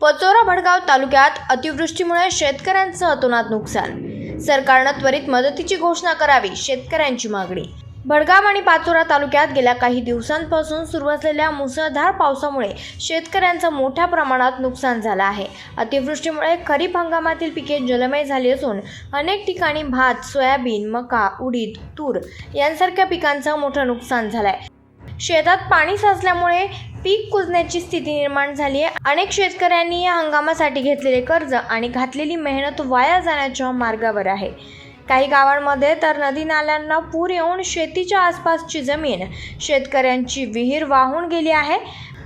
पचोरा भडगाव तालुक्यात अतिवृष्टीमुळे शेतकऱ्यांचं अतोनात नुकसान. सरकारनं त्वरित मदतीची घोषणा करावी शेतकऱ्यांची मागणी. भडगाव आणि पाचोरा तालुक्यात गेल्या काही दिवसांपासून सुरू असलेल्या मुसळधार पावसामुळे शेतकऱ्यांचं मोठ्या प्रमाणात नुकसान झालं आहे. अतिवृष्टीमुळे खरीप हंगामातील पिके जलमय झाली असून अनेक ठिकाणी भात सोयाबीन मका उडीद तूर यांसारख्या पिकांचं मोठं नुकसान झालंय. शेतात पाणी साचल्यामुळे पीक कुजण्याची स्थिती निर्माण झाली आहे. अनेक शेतकऱ्यांनी या हंगामासाठी घेतलेले कर्ज आणि घातलेली मेहनत वाया जाण्याच्या मार्गावर आहे. काही गावांमध्ये तर नदी नाल्यांना पूर येऊन शेतीच्या आसपासची जमीन शेतकऱ्यांची विहीर वाहून गेली आहे.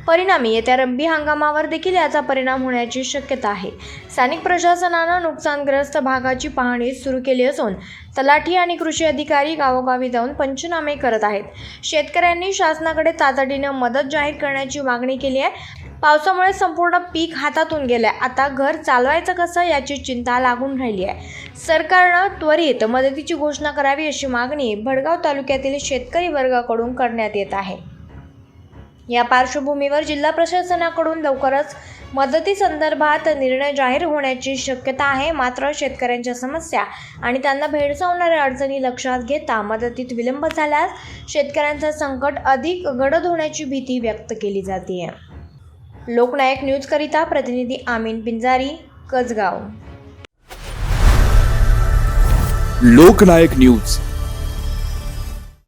परिणामी येत्या रब्बी हंगामावर देखील याचा परिणाम होण्याची शक्यता आहे. स्थानिक प्रशासनानं नुकसानग्रस्त भागाची पाहणी सुरू केली असून तलाठी आणि कृषी अधिकारी गावोगावी जाऊन पंचनामे करत आहेत. शेतकऱ्यांनी शासनाकडे तातडीनं मदत जाहीर करण्याची मागणी केली आहे. पावसामुळे संपूर्ण पीक हातातून गेलं आहे आता घर चालवायचं कसं याची चिंता लागून राहिली आहे. सरकारनं त्वरित मदतीची घोषणा करावी अशी मागणी भडगाव तालुक्यातील शेतकरी वर्गाकडून करण्यात येत आहे. या पार्श्वभूमीवर जिल्हा प्रशासनाकडून लवकरच मदतीसंदर्भात निर्णय जाहीर होण्याची शक्यता आहे. मात्र शेतकऱ्यांच्या समस्या आणि त्यांना भेडसावणाऱ्या अडचणी लक्षात घेता मदतीत विलंब झाल्यास शेतकऱ्यांचं संकट अधिक गडद होण्याची भीती व्यक्त केली जाते. लोकनायक न्यूजकरिता प्रतिनिधी आमीन पिंजारी कसगाव. लोकनायक न्यूज.